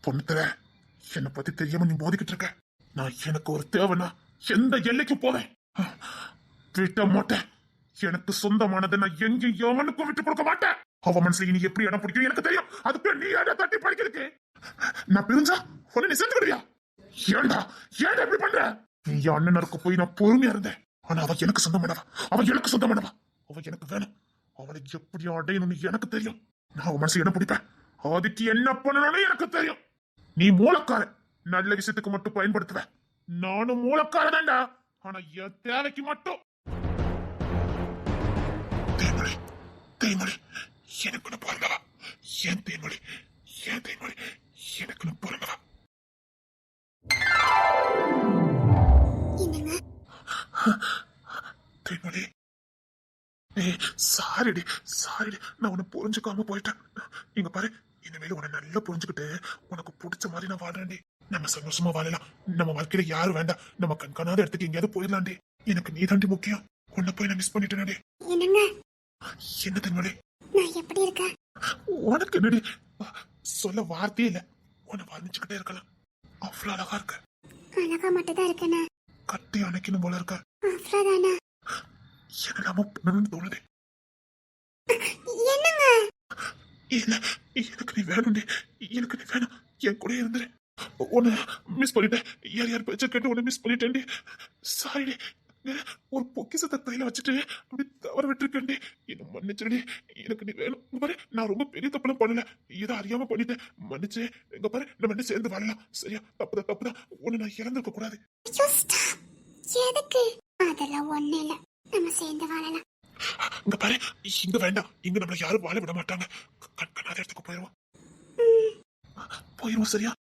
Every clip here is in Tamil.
பொண்ணு என்னை பத்தி தெரியாம நீ மோதிக்கிட்டு இருக்க. நான் எனக்கு ஒரு தேவைன்னா எந்த எல்லைக்கு போவேன்? விட்ட மாட்டேன். எனக்கு சொந்தமானதை நான் எங்கேயும் எவனுக்கும் விட்டு கொடுக்க மாட்டேன். அவ மனசுல நீ எப்படி இடம் பிடிக்கும் எனக்கு தெரியும். அதுக்கு நீ இடம் தட்டி படிக்கிறதுக்கு? நான் பிரிஞ்சா உடனே நீ செஞ்சுக்கிறியா ஏண்டா ஏன்டா இப்படி பண்ற? நீ அண்ணனருக்கு போய் நான் பொறுமையா இருந்தேன். ஆனா அவ எனக்கு சொந்தமானவா? அவ எனக்கு சொந்தமானவா? அவ எனக்கு வேணும். அவளை எப்படி அடையணும்னு எனக்கு தெரியும். நான் அவன் மனசு என்ன பிடிப்பேன். அதுக்கு என்ன பண்ணணும்னு எனக்கு தெரியும். நீ மூலக்காரன். நல்ல விஷயத்துக்கு மட்டும் பயன்படுத்துவ. நானும் மூலக்காரன்டா. ஆனா என் தேவைக்கு மட்டும். தேன்மொழி தேன்மொழி எனக்குன்னு பிறந்தவா ஏன் தேன்மொழி ஏன் தேன்மொழி எனக்குன்னு பிறந்தவா தேன்மொழி ஏய் சாரிடி சாரிடி. நான் உன்னை புரிஞ்சுக்காம போயிட்டேன். இங்க பாரு இனிமேல் உன்னை நல்லா புரிஞ்சுக்கிட்டு உனக்கு பிடிச்ச மாதிரி நான் வாழ்றேன்டி. நம்ம சந்தோஷமா வாழலாம். நம்ம வாழ்க்கையில யாரும் வேண்டாம். நம்ம கண்காணாத இடத்துக்கு எங்கேயாவது போயிடலாண்டி எனக்கு நீ தாண்டி முக்கியம். உன்னை போய் நான் மிஸ் பண்ணிட்டேனே என்னங்க? என்ன தென்மொழி நான் எப்படி இருக்கேன்? உனக்கு என்னடி? சொல்ல வார்த்தையே இல்ல. உன்னை வர்ணிச்சுக்கிட்டே இருக்கலாம். அவ்வளவு அழகா இருக்க. அழகா மட்டும் தான் இருக்கேனா கட்டி அணைக்கணும் போல இருக்க. அவ்வளோதானா என்னெல்லாமோ பண்ணணும்னு தோணுது. என்னங்க? இல்ல எனக்கு நீ வேணும்டி எனக்கு நீ வேணும் என் கூட இருந்துரு உன்னை மிஸ் பண்ணிட்டேன் யார் யார் பேச்ச கேட்டு உன்னை மிஸ் பண்ணிட்டேன்டி சாரிடி ஒரு பொக்கிசத்தை தையில வச்சுட்டு அப்படி தவற விட்டுருக்கேன்டி என்ன மன்னிச்சிருடி எனக்கு நீ வேணும் இங்க பாரு நான் ரொம்ப பெரிய தப்புலாம் பண்ணல ஏதோ அறியாம பண்ணிட்டேன் மன்னிச்சு எங்க பாரு நம்ம என்ன சேர்ந்து வாழலாம் சரியா தப்புதான் தப்புதான் உன்னை நான் இறந்துருக்க கூடாது எதுக்கு அதெல்லாம் ஒண்ணு இல்ல நம்ம சேர்ந்து வாழலாம் இங்க பாரு இங்க வேண்டாம் இங்க நம்மள யாரும் வாழ விட மாட்டாங்க. கண்காணாத இடத்துக்கு போயிருவோம். போயிருவோம் சரியா?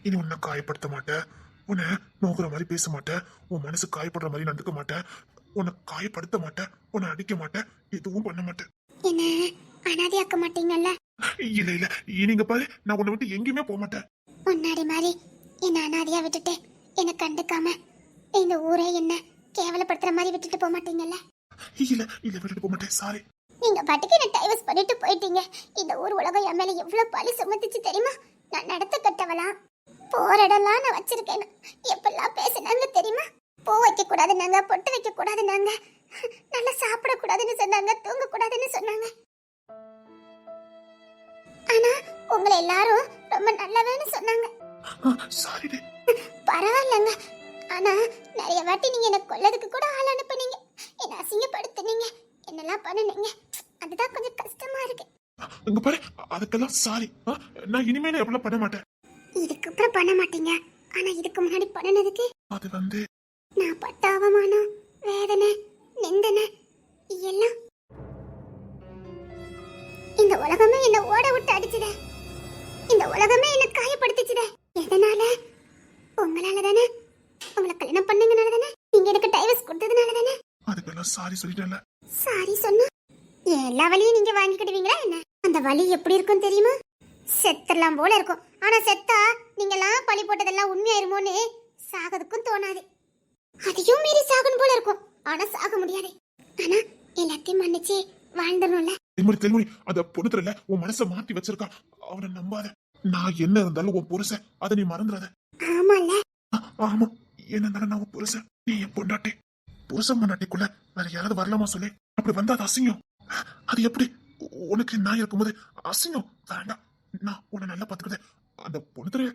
இனி உன்னை காயப்படுத்த மாட்டேன். உன்னை நோக்குற மாதிரி பேச மாட்டேன். உன் மனசு காயப்படுற மாதிரி நடந்துக்க மாட்டேன். உன்னை காயப்படுத்த மாட்டேன். உன்னை அடிக்க மாட்டேன். எதுவும் பண்ண மாட்டேன். என்ன? அனாதையாக்க மாட்டீங்கல்ல? இல்ல இல்ல. இங்க பாரு நான் உன்னை விட்டு எங்கேயுமே போக மாட்டேன். முன்னாடி மாதிரி என்ன அனாதையா விட்டுட்டு என்ன கண்டுக்காம இந்த ஊரே என்ன கேவலப்படுத்துற மாதிரி விட்டுட்டு போக மாட்டீங்கல்ல? இல்ல இல்ல விட்டுட்டு போக மாட்டேன். சாரி நீங்க பாட்டுக்கு என்ன டைவர்ஸ் பண்ணிட்டு போயிட்டீங்க. இந்த ஊர் உலகம் என் மேல எவ்வளவு பழி சுமத்துச்சு தெரியுமா? நான் நடத்த கட்டவலாம் போற இடம்லாம் நான் வச்சிருக்கேன். எப்பெல்லாம் பேசினாங்க தெரியுமா? பூ வைக்க கூடாதுன்னாங்க பொட்டு வைக்க கூடாதுன்னாங்க நல்லா சாப்பிட கூடாதுன்னு சொன்னாங்க தூங்க கூடாதுன்னு சொன்னாங்க. ஆனா உங்களை எல்லாரும் ரொம்ப நல்லவேன்னு சொன்னாங்க. பரவாயில்லங்க. ஆனா நிறைய வாட்டி நீங்க என்ன கொல்லதுக்கு கூட ஆள் அனுப்புனீங்க. என்ன அசிங்கப்படுத்துனீங்க? என்னெல்லாம் பண்ணுனீங்க? அதுதான் கொஞ்சம் கஷ்டமா இருக்கு. இங்க பாரு அதுக்கெல்லாம் சாரி நான் இனிமேல எவ்வளவு பண்ண மாட்டேன். இதுக்கப்புறம் பண்ண மாட்டீங்க. ஆனா இதுக்கு முன்னாடி பண்ணுனதுக்கு அது வந்து நான் பட்ட அவமானம் வேதனை நிந்தனை எல்லாம் இந்த உலகமே என்ன ஓட விட்டு அடிச்சுதே இந்த உலகமே என்ன காயப்படுத்திச்சுதே எதனால உங்களால தானே உங்களை கல்யாணம் பண்ணீங்கனால தானே நீங்க எனக்கு டைவர்ஸ் கொடுத்ததுனால தானே அதுக்கெல்லாம் சாரி சொல்லிட்டேன்ல. சாரி சொன்னா? எல்லா வலியும் நீங்க வாங்கிக்கிடுவீங்களா என்ன? அந்த வலி எப்படி இருக்கும் தெரியுமா? செத்துடலாம் போல இருக்கும். ஆனா செத்தா நீங்கெல்லாம் பழி போட்டதெல்லாம் உண்மையாயிருமோன்னு சாகதுக்கும் தோணாது. அதையும் மீறி சாகணும் போல இருக்கும். ஆனா சாக முடியாது. ஆனா எல்லாத்தையும் மன்னிச்சு வாழ்ந்துடணும்ல. தென்மொழி தென்மொழி அந்த பொண்ணுத்துல உன் மனசை மாத்தி வச்சிருக்கான் அவனை நம்பாத. நான் என்ன இருந்தாலும் உன் புருஷன். அதை நீ மறந்துடாத. ஆமால ஆமா. என்ன இருந்தாலும் நான் உன் புருஷன். நீ என் பொண்டாட்டி. புருஷன் பொண்டாட்டிக்குள்ள வேற யாராவது வரலாமா சொல்லி? அப்படி வந்தா அது அசிங்கம். அது எப்படி? உனக்கு நான் இருக்கும்போது அசிங்கம். வேண்டாம். நான் உன்னை நல்லா பாத்துக்கிறேன் அந்த பொண்ணுத்துல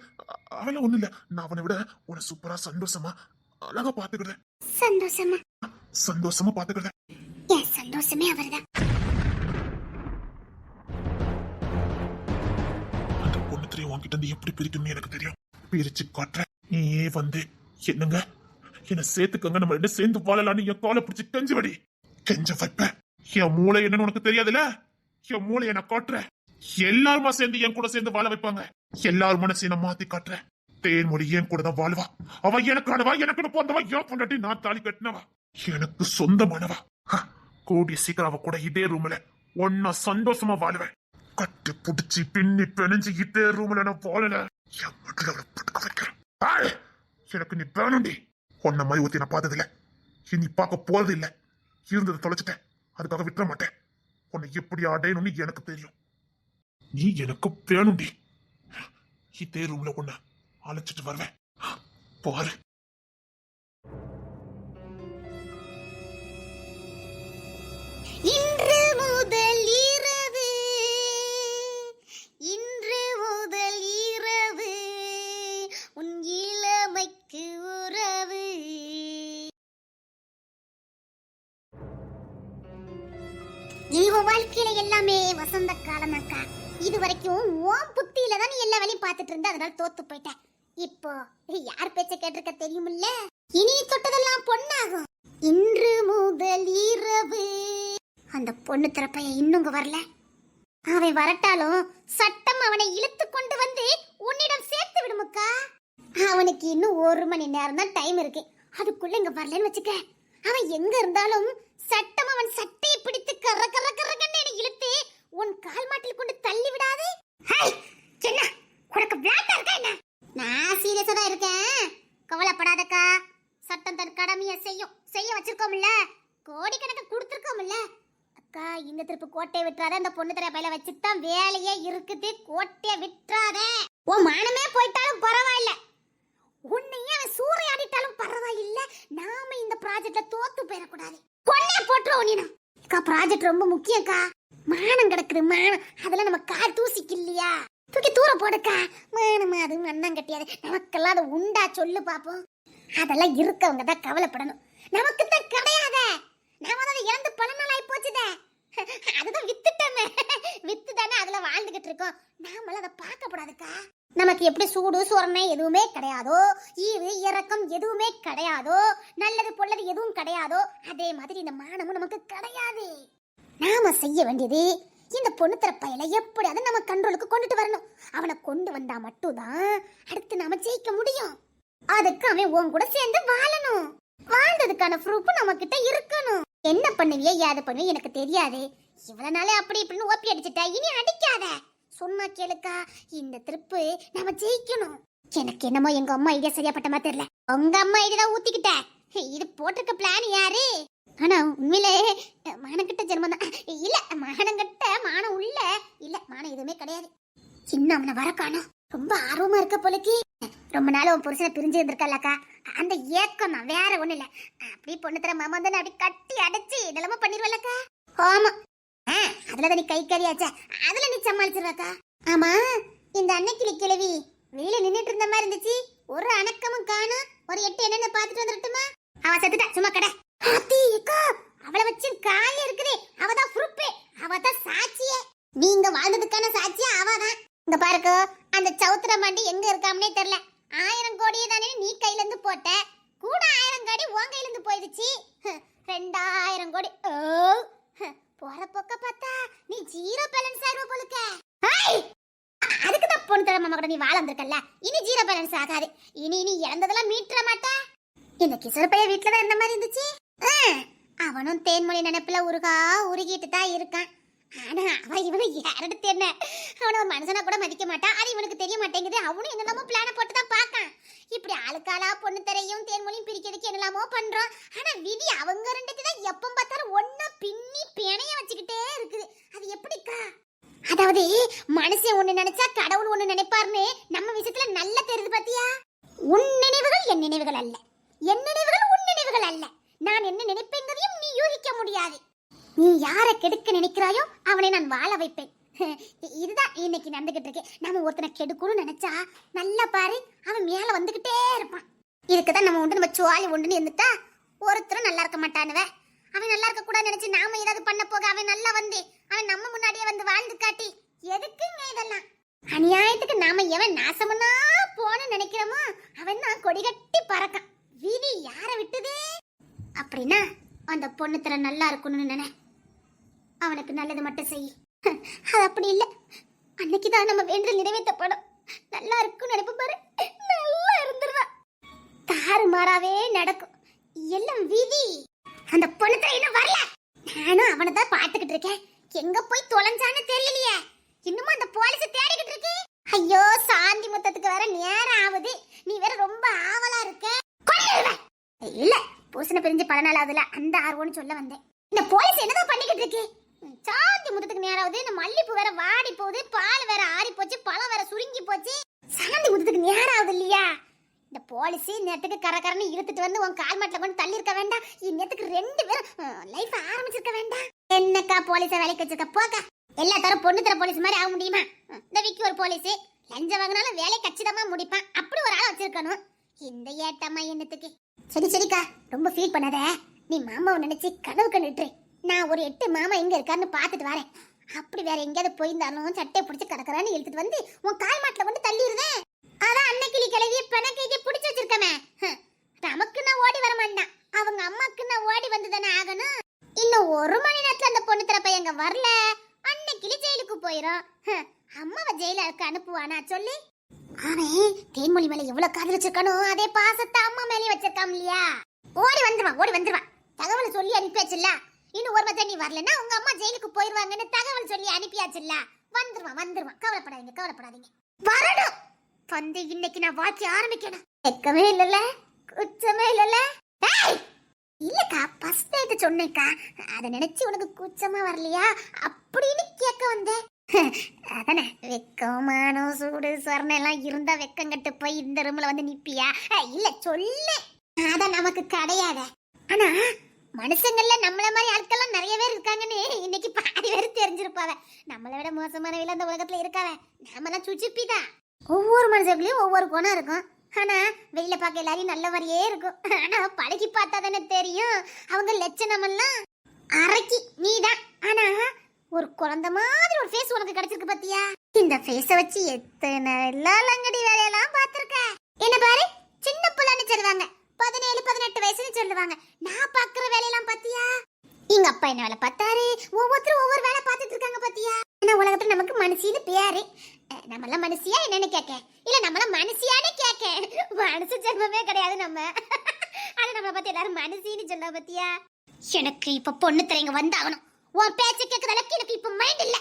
அவெல்லாம் ஒண்ணு இல்ல. நான் அவனை விட உன்னை சூப்பரா சந்தோஷமா அழகா பாத்துக்கிறேன் சந்தோஷமா? சந்தோஷமா பாத்துக்கிறேன் என் சந்தோஷமே அவர்தான். அந்த பொண்ணு உன்கிட்ட இருந்து எப்படி பிரிக்கணும்னு எனக்கு தெரியும். பிரிச்சு காட்டுறேன். நீயே வந்து என்னங்க? என்ன சேர்த்துக்கங்க நம்ம ரெண்டு சேர்ந்து வாழலாம்னு என் காலை பிடிச்சி கெஞ்சு வடி கெஞ்ச வைப்பேன் என் மூளை என்னன்னு உனக்கு தெரியாதுல்ல? என் மூளையை நான் காட்டுறேன் எல்லாருமா சேர்ந்து என் கூட சேர்ந்து வாழ வைப்பாங்க. எல்லாரும் மனசையும் நான் மாத்தி காட்டுறேன். தேன்மொழி என் கூட தான் வாழ்வா. அவ எனக்கானவா? எனக்கு போந்தவா ஏன் பொண்டாட்டி நான் தாலி கட்டினவா? எனக்கு சொந்தமானவா? கூடிய சீக்கிரம் அவ கூட இதே ரூம்ல ஒன்னா சந்தோஷமா வாழுவேன். கட்டி புடிச்சு பின்னி பிணைஞ்சு இதே ரூம்ல நான் வாழல. என் மட்டும் அவளை பட்டுக்க வைக்கிறேன். எனக்கு நீ வேணும்டி. உன்ன மாதிரி ஒருத்தி நான் பார்த்ததில்ல. இனி பார்க்க போறது இல்ல இருந்ததை தொலைச்சிட்டேன். அதுக்காக விட்டுற மாட்டேன். உன்னை எப்படி அடையணும்னு எனக்கு தெரியும். நீ எனக்கு வேணும்டி இதே ரூம்ல உன்னை அழைச்சிட்டு வருவேன். பாரு. அந்த பொண்ணு திறப்பைய இன்னும் வரல அவன் வரட்டாலும் சட்டம் அவனை இழுத்து கொண்டு வந்து உன்னிடம் சேர்த்து விடுமுக்கா அவனுக்கு இன்னும் ஒரு மணி நேரம் தான் டைம் இருக்கு. அதுக்குள்ள இங்க வரலன்னு வச்சுக்க. அவன் எங்க இருந்தாலும் சட்டம் அவன் சட்டையை பிடித்து கர கர கரகன்னு என்னை இழுத்து உன் கால் மாட்டில் கொண்டு தள்ளி விடாது. என்ன? உனக்கு விளையாட்டா இருக்கா என்ன? நான் சீரியஸா தான் இருக்கேன். கவலைப்படாதக்கா. சட்டம் தன் கடமையை செய்யும். செய்ய வச்சிருக்கோம்ல. கோடிக்கணக்கு கொடுத்துருக்கோம்ல. அக்கா இந்த திருப்பு கோட்டையை விட்டுறாத அந்த பொண்ணு தர பையில வச்சுதான் வேலையே இருக்குது. கோட்டையை விட்டுறாத. உன் மானமே போயிட்டாலும் பரவாயில்ல. உன்னையே அவன் சூறையாடிட்டாலும் பரவாயில்ல. நாம இந்த ப்ராஜெக்ட்ல தோத்து போயிடக்கூடாது. கொன்னே போட்டுருவோம் நீனா. அக்கா ப்ராஜெக்ட் ரொம்ப முக்கியம்க்கா மானம் கிடக்குது மானம். அதெல்லாம் நம்ம கால் தூசிக்கு இல்லையா தூக்கி தூர போடுக்கா. மானம் அது மண்ணம் கட்டியாது. நமக்கெல்லாம் அதை உண்டா சொல்லு பாப்போம். அதெல்லாம் இருக்கவங்க தான் கவலைப்படணும். நமக்கு தான் கிடையாதே. நாம அதை இறந்து பல நாள் ஆகி போச்சுதே. அதுதான் வித்துட்டோமே. வித்து தானே அதுல வாழ்ந்துகிட்டு இருக்கோம். நாமளும் அதை பார்க்கப்படாதுக்கா நமக்கு எப்படி சூடு சொரணை எதுவுமே கிடையாதோ ஈவு இறக்கம் எதுவுமே கிடையாதோ நல்லது பொல்லது எதுவும் கிடையாதோ அதே மாதிரி இந்த மானமும் நமக்கு கிடையாது. நாம செய்ய வேண்டியது இந்த பொண்ணு தரப்பையில எப்படியாவது நம்ம கண்ட்ரோலுக்கு கொண்டுட்டு வரணும். அவனை கொண்டு வந்தா மட்டும்தான் அடுத்து நாம ஜெயிக்க முடியும். அதுக்கு அவன் உன் கூட சேர்ந்து வாழணும். வாழ்ந்ததுக்கான ப்ரூஃப் நம்ம கிட்ட இருக்கணும். என்ன பண்ணுவிய ஏது பண்ணுவிய எனக்கு தெரியாது. இவ்வளவு நாளே அப்படி இப்படின்னு ஓப்பி அடிச்சிட்ட இனி அடிக்காத. சொன்னா கேளுக்கா இந்த திருப்பு நாம ஜெயிக்கணும். எனக்கு என்னமோ எங்க அம்மா ஐடியா சரியாப்பட்ட மாதிரி தெரியல. உங்க அம்மா ஐடியா தான் ஊத்திக்கிட்ட. இது போட்டிருக்க பிளான் யாரு? ஆனா உண்மையிலே மானங்கிட்ட ஜென்மம் தான். இல்ல மானங்கிட்ட மானம் உள்ள. இல்ல மானம் எதுவுமே கிடையாது. சின்ன அவனை வர காணும். ரொம்ப ஆர்வமா இருக்க போலக்கு. ரொம்ப நாள் உன் புருஷனை பிரிஞ்சு இருந்திருக்கலக்கா அந்த ஏக்கம் தான் வேற ஒண்ணு இல்ல. அப்படி பொண்ணு தர மாமா வந்து அப்படி கட்டி அடைச்சு நிலம பண்ணிடுவல்லக்கா ஆமா. அதுலதான் நீ கை கறியாச்ச. அதுல நீ சமாளிச்சிருவாக்கா. ஆமா இந்த அன்னைக்கிளி கிழவி வெளியில நின்னுட்டு இருந்த மாதிரி இருந்துச்சு. ஒரு அணக்கமும் காணும். ஒரு எட்டு என்னென்ன பாத்துட்டு வந்துருட்டுமா அவ செத்துட்டா. சும்மா கடை. ஆத்தி அக்கா அவளை வச்சு காய இருக்குது. அவதான் ப்ரூஃபே அவதான் சாட்சியே. நீங்க வாழ்ந்ததுக்கான சாட்சியா அவதான். இந்த பாருக்கு அந்த சவுத்திர மண்டி எங்க இருக்காமனே தெரியல. ஆயிரம் கோடியே தானே நீ கையில இருந்து போட்ட. கூட ஆயிரம் கோடி உன் கையில இருந்து போயிடுச்சு ரெண்டாயிரம் கோடி. ஓ போற பொக்க பார்த்தா நீ ஜீரோ பேலன்ஸ் ஆயிருவ போலுக்க ஹாய்! அதுக்கு தான் பொண்ணு தர மாமா கூட நீ வாழ இனி ஜீரோ பேலன்ஸ் ஆகாது. இனி நீ இறந்ததெல்லாம் மீட்டுற மாட்ட. இந்த கிசோர் பைய வீட்டுல தான் இருந்த மாதிரி இருந்துச்சு. ஆ, அவனும் தேன்மொழி நினைப்புல உருகா உருகிட்டு தான் இருக்கான். ஆனா அவன் இவனை யாரெடுத்து என்ன? அவன ஒரு மனுஷனா கூட மதிக்க மாட்டான் அது இவனுக்கு தெரிய மாட்டேங்குது. அவனும் என்னெல்லாமோ பிளான போட்டு தான் பார்க்கான். இப்படி ஆளுக்காலா பொண்ணு தரையும் தேன்மொழியும் பிரிக்கிறதுக்கு என்னெல்லாமோ பண்றோம் ஆனா விதி அவங்க ரெண்டுக்கு தான் எப்ப பார்த்தாலும் ஒன்னா பின்னி பிணைய வச்சுக்கிட்டே இருக்குது. அது எப்படிக்கா? அதாவது மனுஷன் ஒண்ணு நினைச்சா கடவுள் ஒண்ணு நினைப்பாருன்னு நம்ம விஷயத்துல நல்லா தெரியுது பாத்தியா? உன் நினைவுகள் என் நினைவுகள் அல்ல. என் நினைவுகள் உன் நினைவுகள் அல்ல. நான் என்ன நினைப்பேங்கிறதையும் நீ யூகிக்க முடியாது நீ யாரை கெடுக்க நினைக்கிறாயோ அவனை நான் வாழ வைப்பேன். இதுதான் இன்னைக்கு நடந்துகிட்டு இருக்கு. நம்ம ஒருத்தனை கெடுக்கணும்னு நினைச்சா நல்லா பாரு அவன் மேல வந்துகிட்டே இருப்பான். இதுக்குதான் நம்ம உண்டு நம்ம சுவாலி உண்டுன்னு இருந்துட்டா ஒருத்தரும் நல்லா இருக்க மாட்டானுவ. அவன் நல்லா இருக்க கூடாது நினைச்சு நாம ஏதாவது பண்ண போக அவன் நல்லா வந்து அவன் நம்ம முன்னாடியே வந்து வாழ்ந்து காட்டி எதுக்குங்க இதெல்லாம்? அநியாயத்துக்கு நாம எவன் நாசமனா போன நினைக்கிறோமோ அவன் தான் கொடி கட்டி பறக்கான். விதி யார விட்டுது? அப்படின்னா அந்த பொண்ணு தர நல்லா இருக்கணும்னு நினை அவனுக்கு நல்லது மட்டும் செய். அது அப்படி இல்லை. அன்னைக்கு தான் நம்ம வேண்டல் நிறைவேற்றப்படும். நல்லா இருக்கும் நினைப்பு பாரு. நல்லா தாறு மாறாகவே நடக்கும். எல்லாம் விதி. அந்த பொண்ணு இன்னும் வரல. நானும் அவனை தான் பார்த்துக்கிட்டு இருக்கேன். எங்க போய் தொலைஞ்சான்னு தெரியலையே. இன்னுமா அந்த போலீஸ் தேடிக்கிட்டு இருக்கே. ஐயோ சாந்தி முத்தத்துக்கு வேற நேரம் ஆகுது. நீ வேற ரொம்ப ஆவலா இருக்க. இல்ல பூசணை பிரிஞ்சு பல நாள் ஆகுதுல அந்த ஆர்வம்னு சொல்ல வந்தேன். இந்த போலீஸ் என்னதான் பண்ணிக்கிட்டு இருக்கே? சாந்தி முத்தத்துக்கு நேரம் ஆகுது இந்த மல்லிப்பூ வேற வாடி போகுது பால் வேற ஆறி போச்சு பழம் வேற சுருங்கி போச்சு. சாந்தி முத்தத்துக்கு நேராவது இல்லையா? இந்த போலீஸ் நேரத்துக்கு கரகரன்னு இழுத்துட்டு வந்து உன் கால் மாட்டில் கொண்டு தள்ளி இருக்க வேண்டாம் இந்நேரத்துக்கு ரெண்டு பேரும் லைஃப் ஆரம்பிச்சிருக்க வேண்டாம். என்னக்கா போலீஸ வேலைக்கு வச்சிருக்க? போக்க எல்லா தரம் பொண்ணு தர போலீஸ் மாதிரி ஆக முடியுமா? இந்த விக்கி ஒரு போலீஸ் லஞ்சம் வாங்கினாலும் வேலை கச்சிதமா முடிப்பான். அப்படி ஒரு ஆள் வச்சிருக்கணும். இந்த ஏட்டம்மா என்னத்துக்கு? சரி சரிக்கா. ரொம்ப ஃபீல் பண்ணாத. நீ மாமாவை நினைச்சு கனவு கண்டுட்டு நான் ஒரு எட்டு மாமா எங்க இருக்காருன்னு பார்த்துட்டு வரேன். அப்படி வேற எங்கேயாவது போயிருந்தாலும் சட்டை பிடிச்சி கிடக்குறான்னு இழுத்துட்டு வந்து உன் கால் மாட்டில் கொண்டு தள்ளிடுவேன். அதான் அன்னைக்கிளி கிளவி பணக்கைக்கு பிடிச்சி வச்சிருக்கமே. நமக்கு நான் ஓடி வர மாட்டான். அவங்க அம்மாக்கு நான் ஓடி வந்து தானே ஆகணும். இன்னும் ஒரு மணி நேரத்துல அந்த பொண்ணு தர எங்க வரல? அன்னைக்கிளி ஜெயிலுக்கு போயிரும். அம்மாவை ஜெயிலுக்கு அனுப்புவானா சொல்லி. அவன் தேன்மொழி மேல எவ்வளவு காதல் வச்சிருக்கானோ அதே பாசத்தை அம்மா மேலே வச்சிருக்கான் இல்லையா? ஓடி வந்துருவான் ஓடி வந்துருவான் தகவலை சொல்லி அனுப்பியாச்சுல்ல இன்னும் ஒரு மத்த நீ வரலன்னா உங்க அம்மா ஜெயிலுக்கு போயிருவாங்கன்னு தகவல் சொல்லி அனுப்பியாச்சுல்ல? வந்துருவான் வந்துருவான். கவலைப்படாதீங்க கவலைப்படாதீங்க. வரணும். வந்து இன்னைக்கு நான் வாக்கி ஆரம்பிக்கணும். வெக்கமே இல்லல குச்சமே இல்லல இல்லக்கா ஃபர்ஸ்ட் நைட்டு சொன்னேக்கா. அதை நினைச்சு உனக்கு கூச்சமா வரலையா? அப்படின்னு கேட்க வந்தேன். அதானே வெக்கமான சூடு சொரணம் எல்லாம் இருந்தா வெக்கம் கட்டு போய் இந்த ரூம்ல வந்து நிப்பியா? இல்ல சொல்லு அதான் நமக்கு கிடையாத. ஆனா மனுஷங்கள்ல நம்மள மாதிரி ஆட்கள்லாம் நிறைய பேர் இருக்காங்கன்னு இன்னைக்கு பாதி பேர் தெரிஞ்சிருப்பாவ. நம்மளை விட மோசமானவில அந்த உலகத்துல இருக்காவ. நாமெல்லாம் சுச்சிப்பிதான் ஒவ்வொரு மனுஷங்களையும் ஒவ்வொரு குணம் இருக்கும். ஆனா வெளியில பார்க்க எல்லாரையும் நல்ல மாதிரியே இருக்கும். ஆனா பழகி பார்த்தா தானே தெரியும். அவங்க லட்சணம் எல்லாம் நீ தான். ஆனா ஒரு குழந்தை மாதிரி ஒரு ஃபேஸ் உனக்கு கிடைச்சிருக்கு பாத்தியா? இந்த ஃபேஸ வச்சு எத்தனை லாலங்கடி வேலையெல்லாம் பார்த்துருக்க? என்ன பாரு சின்ன பிள்ளைன்னு சொல்லுவாங்க. பதினேழு பதினெட்டு வயசுன்னு சொல்லுவாங்க. நான் பாக்குற வேலையெல்லாம் பாத்தியா? எங்க அப்பா என்ன வேலை பார்த்தாரு? ஒவ்வொருத்தரும் ஒவ்வொரு வேலை பார்த்துட்டு இருக்காங்க பாத்தியா? ஆனா உலகத்துல நமக்கு மனுஷின்னு பேரு. அஹ், நம்மளாம் மனுஷியா என்னன்னு கேட்க? இல்ல நம்மளாம் மனுஷியானே கேட்க. மனுஷ ஜென்மமே கிடையாது நம்ம. அது நம்மளை பத்தி எல்லாரும் மனுஷின்னு சொல்ல பாத்தியா? எனக்கு இப்ப பொண்ணு திரைங்க வந்தாகணும். உன் பேச்ச கேட்கற அளவுக்கு எனக்கு இப்ப மைண்ட் இல்ல.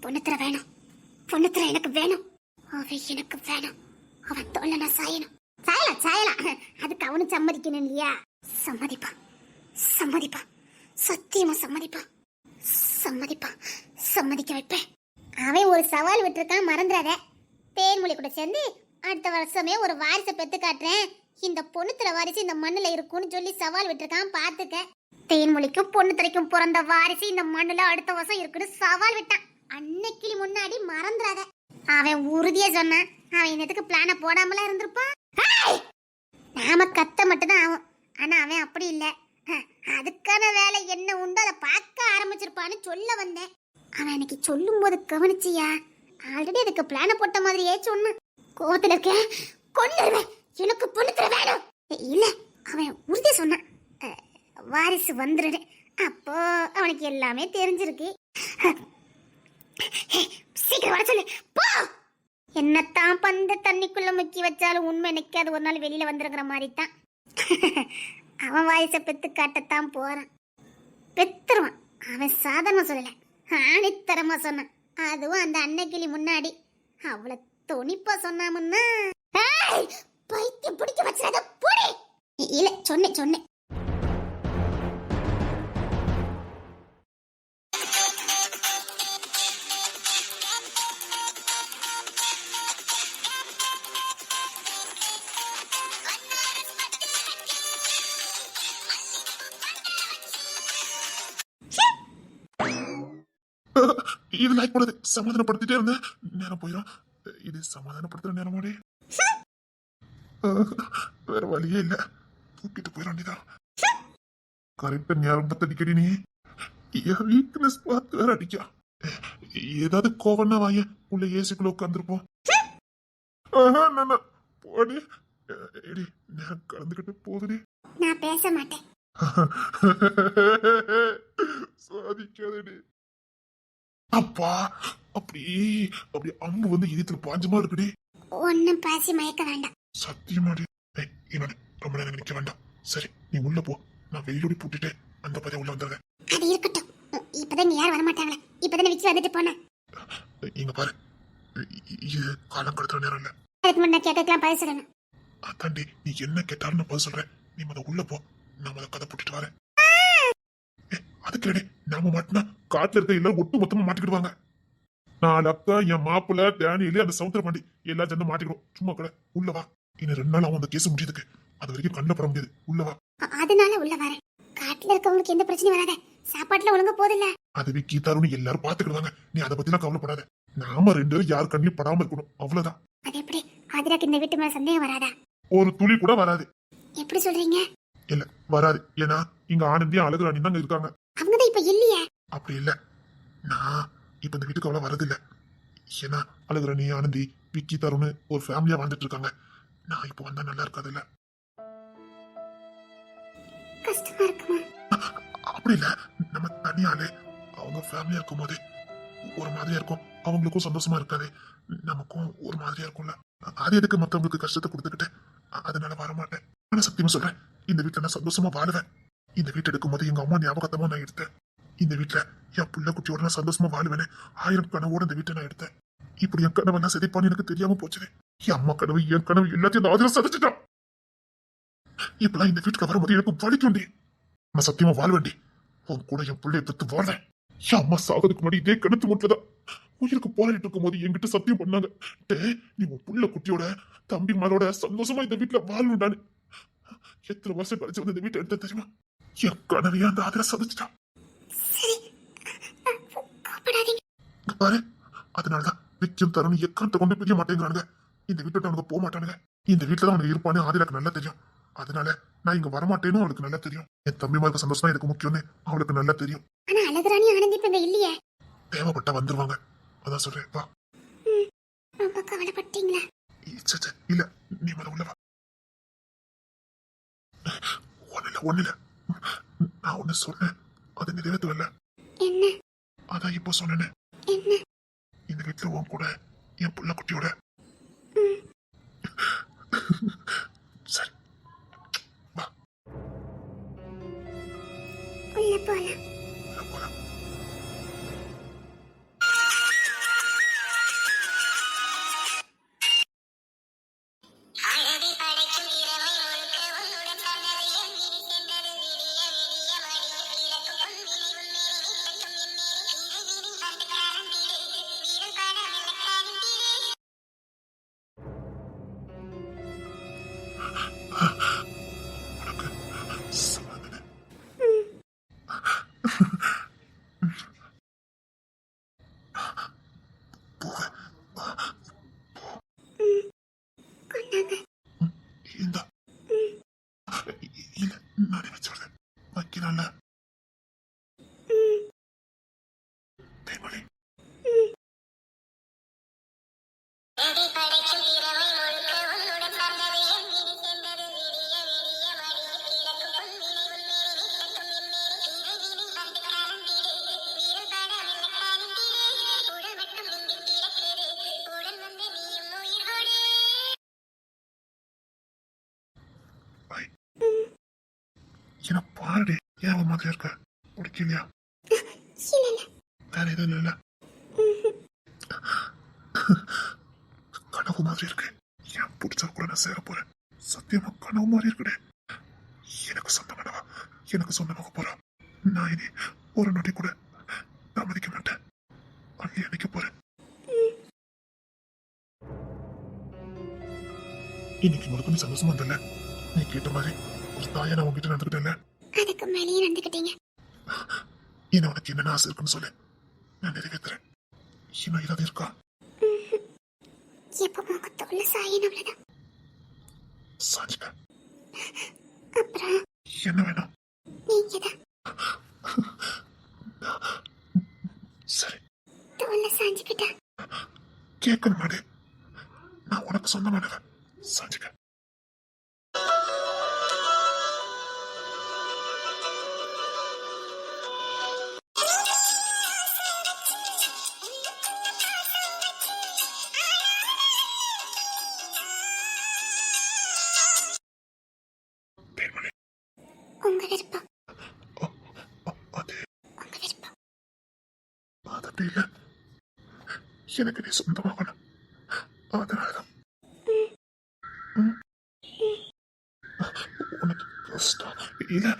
பொண்ணு திரை வேணும். பொண்ணு திரை எனக்கு வேணும். அவன் எனக்கு வேணும். அவன் தோல்ல நான் சாயணும். சாயலாம் சாயலாம் அதுக்கு அவனும் சம்மதிக்கணும் இல்லையா? சம்மதிப்பா சம்மதிப்பா சத்தியமா சம்மதிப்பா சம்மதிப்பா சம்மதிக்க வைப்பேன். அவன் ஒரு சவால் விட்டுருக்கான் மறந்துடாத தேன்மொழி கூட சேர்ந்து அடுத்த வருஷமே ஒரு வாரிசை பெத்து காட்டுறேன். இந்த பொண்ணுத்துல வாரிசு இந்த மண்ணுல இருக்கும்னு சொல்லி சவால் விட்டுருக்கான் பாத்துக்க தேன்மொழிக்கும் பொண்ணு பிறந்த வாரிசு இந்த மண்ணுல அடுத்த வருஷம் இருக்குன்னு சவால் விட்டான். அன்னைக்கு முன்னாடி மறந்துடாத அவன் உறுதியா சொன்னான். அவன் என்னத்துக்கு பிளான போடாமலாம் இருந்திருப்பான்? நாம கத்த மட்டும்தான் ஆகும். ஆனா அவன் அப்படி இல்லை. ஹ, அதுக்கான வேலை என்ன உண்டோ அதை பார்க்க ஆரம்பிச்சிருப்பான்னு சொல்ல வந்தேன். அவன் எனக்கு சொல்லும் போது கவனிச்சியா? ஆல்ரெடி அதுக்கு பிளான போட்ட மாதிரியே சொன்னான். கோவத்துல இருக்க கொண்டுருவேன் எனக்கு பொண்ணுத்துல வேணும். இல்ல அவன் உறுதி சொன்னான். வாரிசு வந்துருடு அப்போ அவனுக்கு எல்லாமே தெரிஞ்சிருக்கு. சீக்கிரம் வர சொல்லு. போ! என்னத்தான் பந்த தண்ணிக்குள்ள முக்கி வச்சாலும் உண்மை நிக்காது. ஒரு நாள் வெளியில வந்துருக்கிற மாதிரி தான் அவன் வாயசை பெத்து காட்டத்தான் போறான். பெத்துருவான். அவன் சாதாரணமா சொல்லல. ஆணித்தரமா சொன்னான். அதுவும் அந்த அன்னைக்கிளி முன்னாடி. அவளை துணிப்பா சொன்னாமுன்னா. பைத்தியம் பிடிக்க வச்சிடாத போடி! இல்ல சொன்னேன் சொன்னேன். இது லைக் பண்ணது சமாதானப்படுத்திட்டே இருந்தேன் நேரம் போயிடும் இது சமாதானப்படுத்துற நேரமோடே. வேற வழியே இல்ல. தூக்கிட்டு போயிட வேண்டியதான் கரெக்டா நேரம் பார்த்து அடிக்கடி நீ. என் வீக்னஸ் பார்த்து வேற அடிக்கா. ஏதாவது கோவம்னா வாய உள்ள ஏசிக்குள்ள உட்காந்துருப்போம் போடி. எடி நேரம் கலந்துக்கிட்டு போகுதுடி. நான் பேச மாட்டேன். சாதிக்காதடி. அப்பா அப்படி அப்படி அம்பு வந்து இதயத்துல பாஞ்ச மாதிரி இருக்குடி. ஒன்னும் பேசி மயக்க வேண்டாம். சத்தியமாடி ஏய் இவன் ரொம்ப நேரம் நிக்க வேண்டாம். சரி நீ உள்ள போ. நான் வெளியோடி பூட்டிட்டு அந்த பதவி உள்ள வந்துடுறேன். அது இருக்கட்டும். இப்பதான் நீ யாரும் வர மாட்டாங்களே. இப்பதானே விக்கி வந்துட்டு போனேன் இங்க பாரு. இது காலம் கடத்துற நேரம் இல்ல. அதுக்கு முன்ன கேட்கலாம் பதில் சொல்லணும். அதாண்டி நீ என்ன கேட்டாலும் நான் பதில் சொல்றேன். நீ முத உள்ள போ. நான் முத கதை போட்டுட்டு வரேன். ஏய், அதுக்கு ரெடி நாம மாட்டினா காட்டுல இருக்க எல்லாரும் ஒட்டு மொத்தமா மாட்டிக்கிடுவாங்க. நாலு அக்கா என் மாப்பிள்ள டேனியிலே அந்த சவுந்தர பாண்டி எல்லாம் சேர்ந்து மாட்டிக்கிடும் சும்மா கூட. உள்ள வா. இன்னும் ரெண்டு நாள் அவன் அந்த கேஸ் முடியுதுக்கு அது வரைக்கும் கண்ணில் பட முடியாது. உள்ளவா அதனால உள்ள வரேன். காட்டுல இருக்கவங்களுக்கு எந்த பிரச்சனையும் வராத. சாப்பாட்டுல ஒழுங்கா போதில்ல. அது விக்கி தருண் எல்லாரும் பாத்துக்கிடுவாங்க. நீ அதை பத்திலாம் கவலைப்படாத. நாம ரெண்டு பேரும் யார் கண்ணிலும் படாம இருக்கணும். அவ்வளவுதான். அது எப்படி? ஆதிராக்கு இந்த வீட்டு மேல சந்தேகம் வராதா? ஒரு துளி கூட வராது. எப்படி சொல்றீங்க? இல்ல வராது. ஏன்னா இங்க ஆனந்தியும் அழகுராணி தான் இருக்காங்க அவங்க தான் இப்ப இல்லையே அப்படி இல்ல. நான் இப்ப இந்த வீட்டுக்கு அவ்வளவு வரதில்ல. ஏன்னா அழகுராணி ஆனந்தி விக்கி தருண் ஒரு ஃபேமிலியா வாழ்ந்துட்டு இருக்காங்க. நான் இப்போ வந்தா நல்லா இருக்காதுல்ல. அப்படி இல்ல. நம்ம தனியாளே அவங்க ஃபேமிலியா இருக்கும் போது ஒரு மாதிரியா இருக்கும். அவங்களுக்கும் சந்தோஷமா இருக்காது. நமக்கும் ஒரு மாதிரியா இருக்கும்ல. அது எதுக்கு மத்தவங்களுக்கு கஷ்டத்தை கொடுத்துக்கிட்டு? அ- அதனால வர மாட்டேன் ஆனா சத்தியமா சொல்றேன். இந்த வீட்டுல நான் சந்தோஷமா வாழுவேன். இந்த வீட்டை எடுக்கும் போது எங்க அம்மா ஞாபகத்தமா நான் எடுத்தேன். இந்த வீட்டுல என் புள்ள குட்டியோட நான் சந்தோஷமா வாழ்வேனே. ஆயிரம் கனவோட இந்த வீட்டை நான் எடுத்தேன். இப்படி என் கனவெல்லாம் செதிப்பான்னு எனக்கு தெரியாம போச்சுனே. என் அம்மா கனவு என் கனவு எல்லாத்தையும் நான் அதில் சதைச்சிட்டான் இப்பெல்லாம் இந்த வீட்டுக்கு வரும்போது எனக்கு வலிக்குண்டி நான் சத்தியமா வாழ்வேண்டி உன் கூட என் பிள்ளைய பெத்து வாழ்றேன் என் அம்மா சாகிறதுக்கு முன்னாடி இதே கிணத்து முட்டதான் உயிருக்கு போராடிட்டு இருக்கும் போது என்கிட்ட சத்தியம் பண்ணாங்க. டேய் நீ உன் புள்ள குட்டியோட தம்பி மகளோட சந்தோஷமா இந்த வீட்டுல வாழணும்டான்னு. எத்தனை வருஷம் கழிச்சு வந்து இந்த வீட்டை எடுத்த தெரியுமா? என் கனவையா அந்த அதில் சதிச்சிட்டான் சரி கோப்படாதீங்க இங்க பாரு. அதனாலதான் விக்கியம் தருண் எக்காந்த கொண்டு பிரிய மாட்டேங்கிறானுங்க. இந்த வீட்டை அவனுக்கு போக மாட்டானுங்க. இந்த வீட்டுல தான் அவனுக்கு இருப்பானே ஆதிலாக்கு நல்லா தெரியும். அதனால நான் இங்க வரமாட்டேன்னு அவளுக்கு நல்லா தெரியும். என் தம்பிமாருக்கு சந்தோஷம் எனக்கு முக்கியம்னு அவளுக்கு நல்லா தெரியும். ஆனா அழகுராணி ஆனந்தி இப்ப இங்க இல்லையே? தேவைப்பட்டா வந்துருவாங்க. அதான் சொல்றேன். வா. ரொம்ப கவலைப்பட்டீங்களா இல்ல நீ மேல உள்ள வா. ஒண்ணு இல்ல ஒண்ணு இல்ல. நான் ஒண்ணு சொன்னேன். அது நிறைவேற்றல என்ன? அதான் இப்போ சொன்னேன்னு என்ன? இந்த வீட்டுல உன் கூட என் புள்ள குட்டியோட. சரி. வா. உள்ள போலாம் உள்ள போலாம். I don't know. கனவு மாதிரி இருக்கு. ஏன் பிடிச்சா கூட நான் சேர போறேன். சத்தியமா கனவு மாதிரி இருக்குடே. எனக்கு சொந்தமானவா எனக்கு சொந்தமாக போறா. நான் இனி ஒரு நொடி கூட தாமதிக்க மாட்டேன். அள்ளி அணைக்க போறேன். இன்னைக்கு முழுக்க நீ சந்தோஷமா இருந்தல நீ கேட்ட மாதிரி ஒரு தாயா நான் உங்ககிட்ட நடந்துக்கிட்டேன்ல? அதுக்கு மேலேயே நடந்துக்கிட்டீங்க. இன்னும் உனக்கு என்னென்ன ஆசை இருக்குன்னு சொல்லு. நான் நிறைவேத்துறேன். இன்னும் ஏதாவது இருக்கா? எப்ப உங்க தோல்ல சாயணும் அவ்வளவுதான் சாஞ்சுக்க அப்புறம்? என்ன வேணும்? நீங்க தான் சரி. தோல்ல சாஞ்சுக்கிட்டா கேட்கணும் மாடு நான் உனக்கு சொந்தமானவன். சாஞ்சுக்க எனக்கு நீ சொந்தமாகணும். அதனாலதான் ம். உனக்கு கஷ்டம் இல்ல